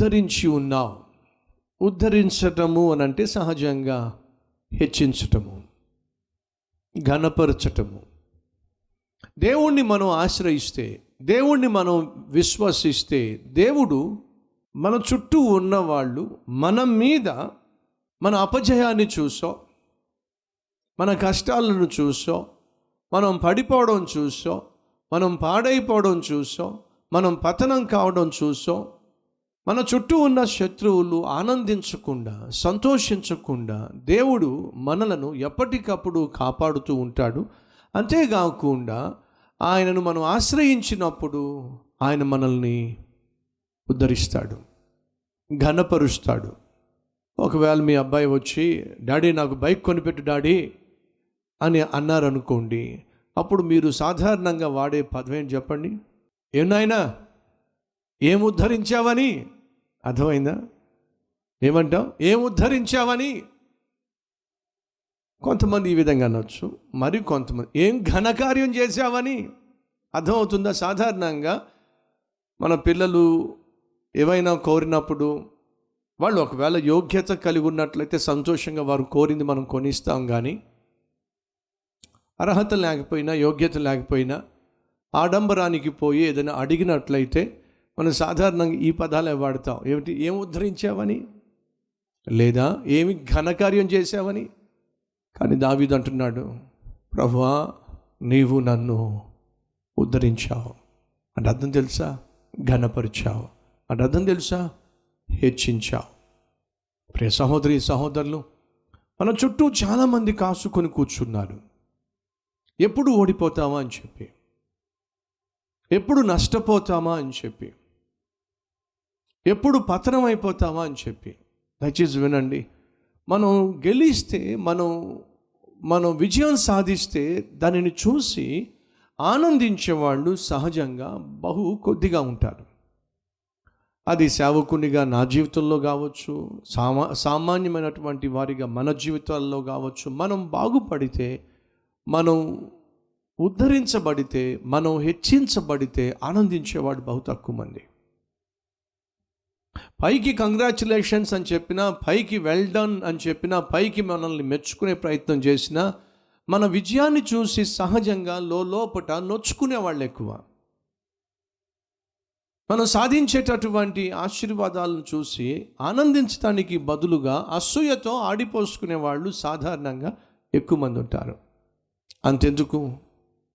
ఉద్ధరించి ఉన్నావు. ఉద్ధరించటము అని అంటే సహజంగా హెచ్చించటము ఘనపరచటము. దేవుణ్ణి మనం ఆశ్రయిస్తే దేవుణ్ణి మనం విశ్వసిస్తే దేవుడు మన చుట్టూ ఉన్నవాళ్ళు మన మీద మన అపజయాన్ని చూసో మన కష్టాలను చూసో మనం పడిపోవడం చూసో మనం పాడైపోవడం చూసో మనం పతనం కావడం చూసో మన చుట్టూ ఉన్న శత్రువులు ఆనందించకుండా సంతోషించకుండా దేవుడు మనలను ఎప్పటికప్పుడు కాపాడుతూ ఉంటాడు. అంతేకాకుండా ఆయనను మనం ఆశ్రయించినప్పుడు ఆయన మనల్ని ఉద్ధరిస్తాడు ఘనపరుస్తాడు. ఒకవేళ మీ అబ్బాయి వచ్చి డాడీ నాకు బైక్ కొనిపెట్టు డాడీ అని అన్నారనుకోండి అప్పుడు మీరు సాధారణంగా వాడే పదం చెప్పండి? ఏనాయనా ఏం ఉద్ధరించావని? అర్థమైందా? ఏమంటావు? ఏం ఉద్ధరించావని కొంతమంది ఈ విధంగా అనొచ్చు మరి కొంతమంది ఏం ఘనకార్యం చేశావని? అర్థమవుతుందా? సాధారణంగా మన పిల్లలు ఏవైనా కోరినప్పుడు వాళ్ళు ఒకవేళ యోగ్యత కలిగి ఉన్నట్లయితే సంతోషంగా వారు కోరింది మనం కొనిస్తాం కానీ అర్హత లేకపోయినా యోగ్యత లేకపోయినా ఆడంబరానికి పోయి ఏదైనా అడిగినట్లయితే మనం సాధారణంగా ఈ పదాలే వాడతాం. ఏమిటి? ఏం ఉద్ధరించావని? లేదా ఏమి ఘనకార్యం చేశావని? కానీ దావీదు అంటున్నాడు ప్రభా నీవు నన్ను ఉద్ధరించావు. అంటే అర్థం తెలుసా? ఘనపరిచావు. అంటే అర్థం తెలుసా? హెచ్చించావు. ప్రియ సహోదరి సహోదరులు మన చుట్టూ చాలామంది కాసుకొని కూర్చున్నారు. ఎప్పుడు ఓడిపోతామా అని చెప్పి ఎప్పుడు నష్టపోతామా అని చెప్పి ఎప్పుడు పతనం అయిపోతామా అని చెప్పి. దయచేసి వినండి. మనం గెలిస్తే మనం మనం విజయం సాధిస్తే దానిని చూసి ఆనందించేవాళ్ళు సహజంగా బహు కొద్దిగా ఉంటారు. అది సేవకునిగా నా జీవితంలో కావచ్చు సామా సామాన్యమైనటువంటి వారిగా మన జీవితాల్లో కావచ్చు మనం బాగుపడితే మనం ఉద్ధరించబడితే మనం హెచ్చించబడితే ఆనందించేవాడు బహు తక్కువ మంది. పైకి కంగ్రాచులేషన్స్ అని చెప్పినా పైకి వెల్ డన్ అని చెప్పినా పైకి మనల్ని మెచ్చుకునే ప్రయత్నం చేసినా మన విజయాన్ని చూసి సహజంగా లోపట నొచ్చుకునే వాళ్ళు ఎక్కువ. మనం సాధించేటటువంటి ఆశీర్వాదాలను చూసి ఆనందించడానికి బదులుగా అసూయతో ఆడిపోసుకునే వాళ్ళు సాధారణంగా ఎక్కువ మంది ఉంటారు. అంతెందుకు?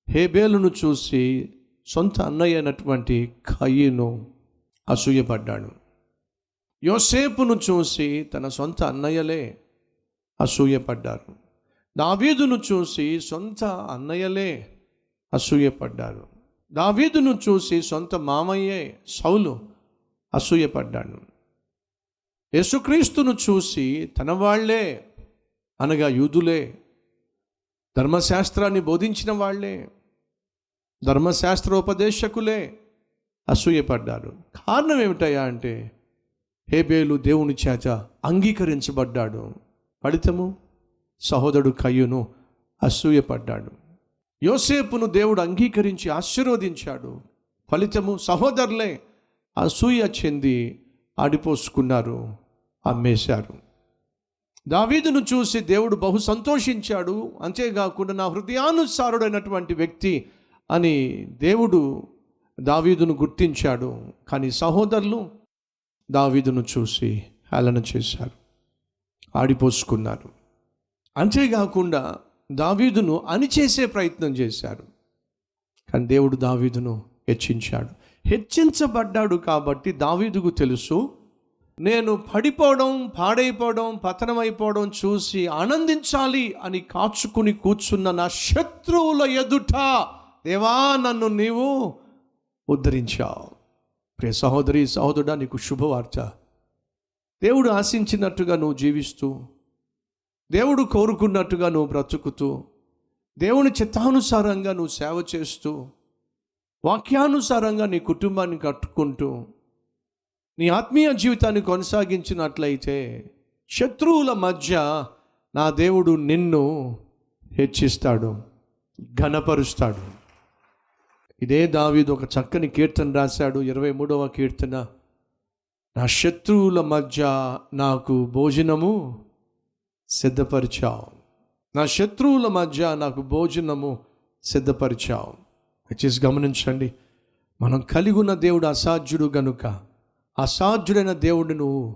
హేబేలును చూసి సొంత అన్నయ్య అయినటువంటి కయ్యను అసూయపడ్డాడు. యోసేపును చూసి తన సొంత అన్నయ్యలే అసూయపడ్డారు. దావీదును చూసి సొంత అన్నయ్యలే అసూయపడ్డారు. దావీదును చూసి సొంత మామయ్యే సౌలు అసూయపడ్డాడు. యేసుక్రీస్తును చూసి తన వాళ్ళే అనగా యూదులే ధర్మశాస్త్రాన్ని బోధించిన వాళ్ళే ధర్మశాస్త్రోపదేశకులే అసూయపడ్డారు. కారణం ఏమిటయ్యా అంటే హేబేలు దేవుని చేత అంగీకరించబడ్డాడు. ఫలితము సహోదరుడు కయ్యును అసూయపడ్డాడు. యోసేపును దేవుడు అంగీకరించి ఆశీర్వదించాడు. ఫలితము సహోదరులే అసూయ చెంది ఆడిపోసుకున్నారు అమ్మేశారు. దావీదును చూసి దేవుడు బహు సంతోషించాడు. అంతేకాకుండా నా హృదయానుసారుడైనటువంటి వ్యక్తి అని దేవుడు దావీదును గుర్తించాడు. కానీ సహోదరులు దావీదును చూసి హేళన చేశారు. ఆడిపోసుకున్నారు. అంతేకాకుండా దావీదును అణిచేసే ప్రయత్నం చేశారు. కానీ దేవుడు దావీదును హెచ్చించాడు. హెచ్చించబడ్డాడు కాబట్టి దావీదుకు తెలుసు నేను పడిపోవడం పాడైపోవడం పతనమైపోవడం చూసి ఆనందించాలి అని కాచుకుని కూర్చున్న నా శత్రువుల ఎదుట దేవా నన్ను నీవు ఉద్ధరించావు. ప్రియ సహోదరి సహోదరుడా నీకు శుభవార్త. దేవుడు ఆశించినట్టుగా నువ్వు జీవిస్తూ దేవుడు కోరుకున్నట్టుగా నువ్వు బ్రతుకుతూ దేవుని చిత్తానుసారంగా నువ్వు సేవ చేస్తూ వాక్యానుసారంగా నీ కుటుంబాన్ని కట్టుకుంటూ నీ ఆత్మీయ జీవితాన్ని కొనసాగించినట్లయితే శత్రువుల మధ్య నా దేవుడు నిన్ను హెచ్చిస్తాడు ఘనపరుస్తాడు. ఇదే దావీదు ఒక చక్కని కీర్తన రాశాడు ఇరవై మూడవ కీర్తన. నా శత్రువుల మధ్య నాకు భోజనము సిద్ధపరిచావు. నా శత్రువుల మధ్య నాకు భోజనము సిద్ధపరిచావు. దయచేసి గమనించండి మనం కలిగి ఉన్న దేవుడు అసాధ్యుడు గనుక అసాధ్యుడైన దేవుడిని నువ్వు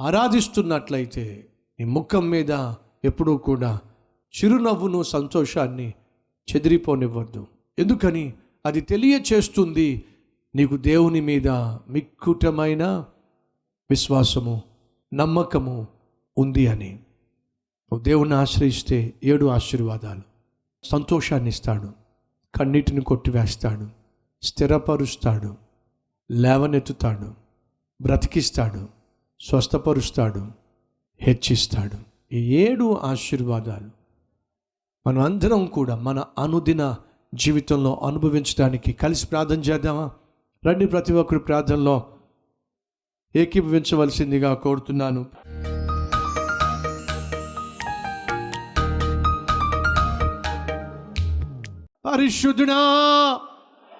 ఆరాధిస్తున్నట్లయితే నీ ముఖం మీద ఎప్పుడూ కూడా చిరునవ్వును సంతోషాన్ని చెదిరిపోనివ్వద్దు. ఎందుకని? అది తెలియచేస్తుంది నీకు దేవుని మీద మిక్కుటమైన విశ్వాసము నమ్మకము ఉంది అని. నువ్వు దేవుని ఆశ్రయిస్తే ఏడు ఆశీర్వాదాలు. సంతోషాన్ని ఇస్తాడు. కన్నీటిని కొట్టివేస్తాడు. స్థిరపరుస్తాడు. లేవనెత్తుతాడు. బ్రతికిస్తాడు. స్వస్థపరుస్తాడు. హెచ్చిస్తాడు. ఈ ఏడు ఆశీర్వాదాలు. మనం అందరం కూడా మన అనుదిన జీవితంలో అనుభవించడానికి కలిసి ప్రార్థన చేద్దామా? రండి ప్రతి ఒక్కరు ప్రార్థనలో ఏకీభవించవలసిందిగా కోరుతున్నాను. పరిశుద్ధుడా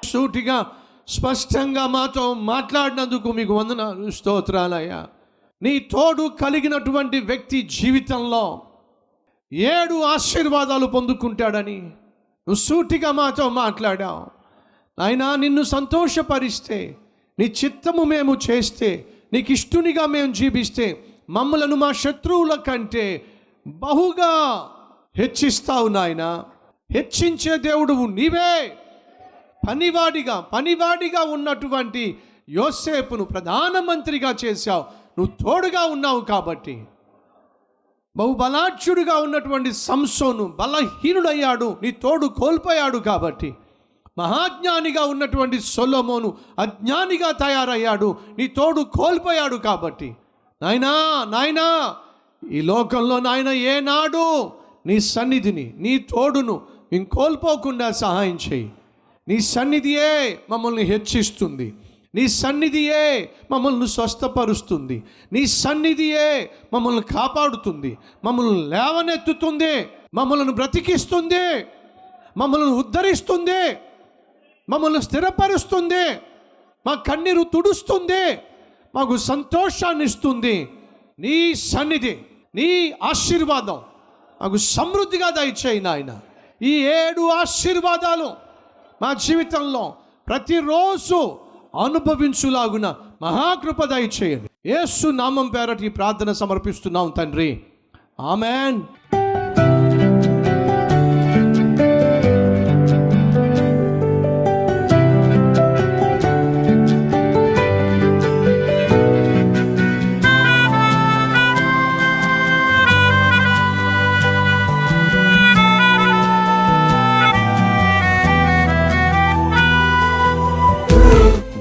సూటిగా స్పష్టంగా మాతో మాట్లాడినందుకు మీకు వందనాలు స్తోత్రాలయ్యా. నీ తోడు కలిగినటువంటి వ్యక్తి జీవితంలో ఏడు ఆశీర్వాదాలు పొందుకుంటాడని నువ్వు సూటిగా మాతో మాట్లాడావు. నాయనా నిన్ను సంతోషపరిస్తే నీ చిత్తము మేము చేస్తే నీకు ఇష్టునిగా మేము జీవిస్తే మమ్మలను మా శత్రువుల కంటే బహుగా హెచ్చిస్తావు నాయన. హెచ్చించే దేవుడువు నీవే. పనివాడిగా పనివాడిగా ఉన్నటువంటి యోసేపును ప్రధానమంత్రిగా చేశావు. నువ్వు తోడుగా ఉన్నావు కాబట్టి. బహుబలాఢ్యుడిగా ఉన్నటువంటి సంసోను బలహీనుడయ్యాడు నీ తోడు కోల్పోయాడు కాబట్టి. మహాజ్ఞానిగా ఉన్నటువంటి సొలోమోను అజ్ఞానిగా తయారయ్యాడు నీ తోడు కోల్పోయాడు కాబట్టి. నాయనా నాయనా ఈ లోకంలో నాయన ఏనాడు నీ సన్నిధిని నీ తోడును మేము కోల్పోకుండా సహాయం చేయి. నీ సన్నిధియే మమ్మల్ని హెచ్చిస్తుంది. నీ సన్నిధియే మమ్మల్ని స్వస్థపరుస్తుంది. నీ సన్నిధియే మమ్మల్ని కాపాడుతుంది. మమ్మల్ని లేవనెత్తుతుంది. మమ్మల్ని బ్రతికిస్తుంది. మమ్మల్ని ఉద్ధరిస్తుంది. మమ్మల్ని స్థిరపరుస్తుంది. మా కన్నీరు తుడుస్తుంది. మాకు సంతోషాన్ని ఇస్తుంది. నీ సన్నిధి నీ ఆశీర్వాదం మాకు సమృద్ధిగా దయచేయి నాయన. ఈ ఏడు ఆశీర్వాదాలు మా జీవితంలో ప్రతిరోజు అనుభవించులాగున మహాకృప దయచేయండి. యేసు నామం పేరటి ఈ ప్రార్థన సమర్పిస్తున్నాం తండ్రి. ఆమెన్.